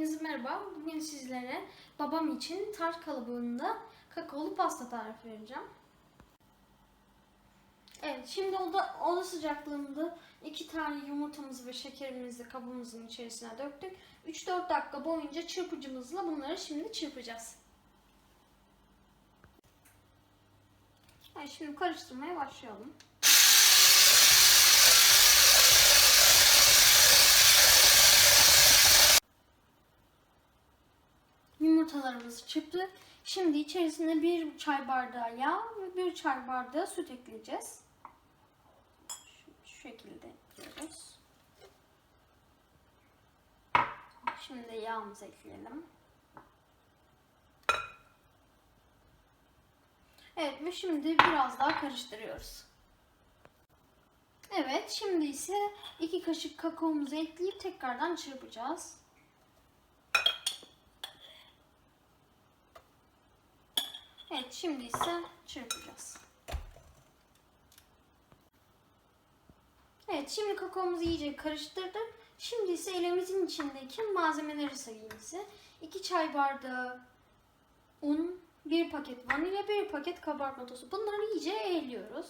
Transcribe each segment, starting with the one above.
Hepinize merhaba. Bugün sizlere babam için tart kalıbında kakaolu pasta tarifi vereceğim. Evet, şimdi oda, oda sıcaklığında iki tane yumurtamızı ve şekerimizi kabımızın içerisine döktük. 3-4 dakika boyunca çırpıcımızla bunları şimdi çırpacağız. Evet, şimdi karıştırmaya başlayalım. Yumurtalarımızı çırptık. Şimdi içerisine bir çay bardağı yağ ve bir çay bardağı süt ekleyeceğiz. Şu, şu şekilde ekliyoruz. Şimdi yağımızı ekleyelim. Evet ve şimdi biraz daha karıştırıyoruz. Evet şimdi ise iki kaşık kakaomuzu ekleyip tekrardan çırpacağız. Evet şimdi ise çırpacağız. Evet şimdi kakaomuzu iyice karıştırdık. Şimdi ise elimizin içindeki malzemeleri sayayım size. 2 çay bardağı un, 1 paket vanilya, 1 paket kabartma tozu. Bunları iyice eğliyoruz.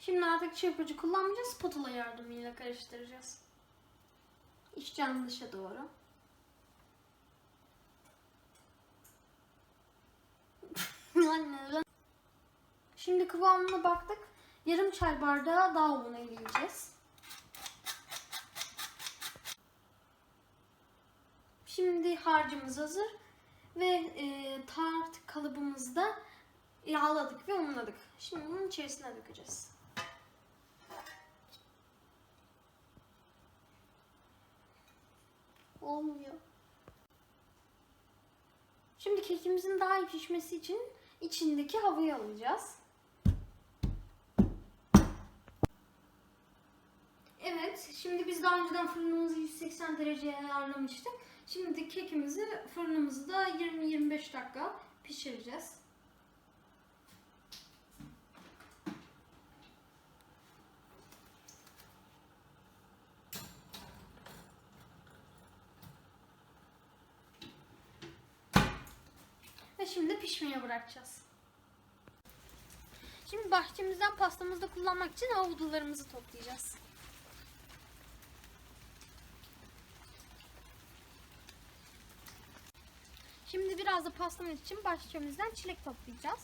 Şimdi artık çırpıcı kullanmayacağız. Spatula yardımıyla karıştıracağız. İçten dışa doğru. Şimdi kıvamına baktık. Yarım çay bardağı daha un ekleyeceğiz. Şimdi harcımız hazır ve e, tart kalıbımızda yağladık ve unladık. Şimdi bunun içerisine dökeceğiz. Olmuyor. Şimdi kekimizin daha iyi pişmesi için içindeki havayı alacağız. Evet, şimdi biz daha önceden fırınımızı 180 dereceye ayarlamıştık. Şimdi kekimizi fırınımızda 20-25 dakika pişireceğiz. Ve şimdi pişmeye bırakacağız. Şimdi bahçemizden pastamızda kullanmak için avudularımızı toplayacağız. Şimdi biraz da pastamız için bahçemizden çilek toplayacağız.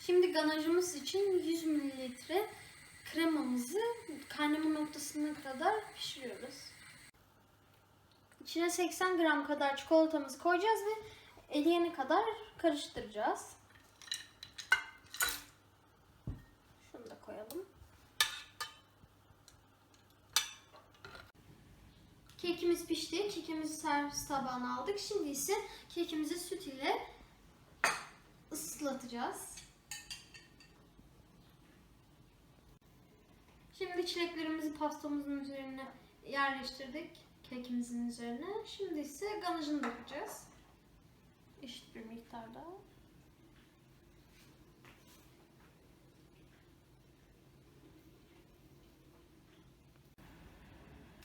Şimdi ganajımız için 100 mililitre kremamızı kaynama noktasına kadar pişiriyoruz. İçine 80 gram kadar çikolatamızı koyacağız ve eriyene kadar karıştıracağız. Şunu da koyalım. Kekimiz pişti. Kekimizi servis tabağına aldık. Şimdi ise kekimizi süt ile ıslatacağız. Şimdi çileklerimizi pastamızın üzerine yerleştirdik. Kekimizin üzerine. Şimdi ise ganajını dökeceğiz. Eşit bir miktarda.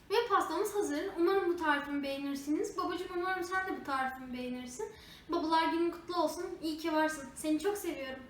Ve pastamız hazır. Umarım bu tarifimi beğenirsiniz. Babacığım umarım sen de bu tarifimi beğenirsin. Babalar günün kutlu olsun. İyi ki varsın. Seni çok seviyorum.